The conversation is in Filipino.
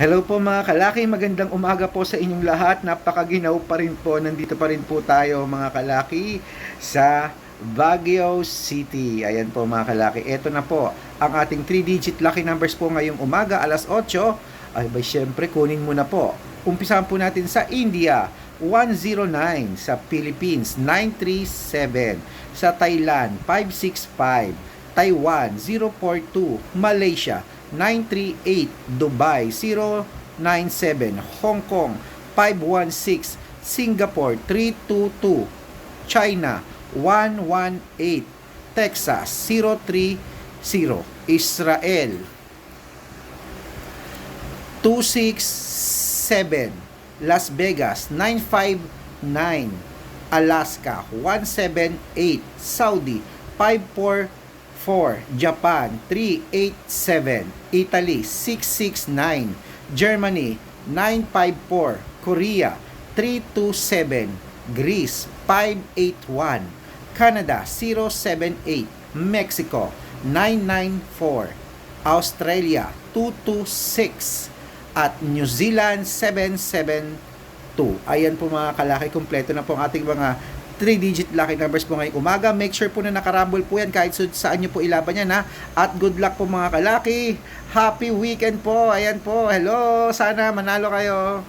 Hello po mga kalaki, magandang umaga po sa inyong lahat. Napakaginaw pa rin po, nandito pa rin po tayo mga kalaki sa Baguio City. Ayan po mga kalaki, ito na po ang ating 3-digit lucky numbers po ngayong umaga, alas 8. Ay ba syempre, kunin mo na po. Umpisahan po natin sa India, 109 sa Philippines, 937 sa Thailand, 565 Taiwan 042, Malaysia 938, Dubai 097, Hong Kong 516, Singapore 322, China 118, Texas 030, Israel 267, Las Vegas 959, Alaska 178, Saudi 544, Japan 387, Italy 669, Germany 954, Korea 327, Greece 581, Canada 078, Mexico 994, Australia 226, at New Zealand 772. Ayan po mga kalaki, kompleto na po ang ating mga 3-digit lucky numbers po ngayong umaga. Make sure po na nakarambol po yan kahit saan nyo po ilaban yan ha. At good luck po mga kalaki. Happy weekend po. Ayan po. Hello. Sana manalo kayo.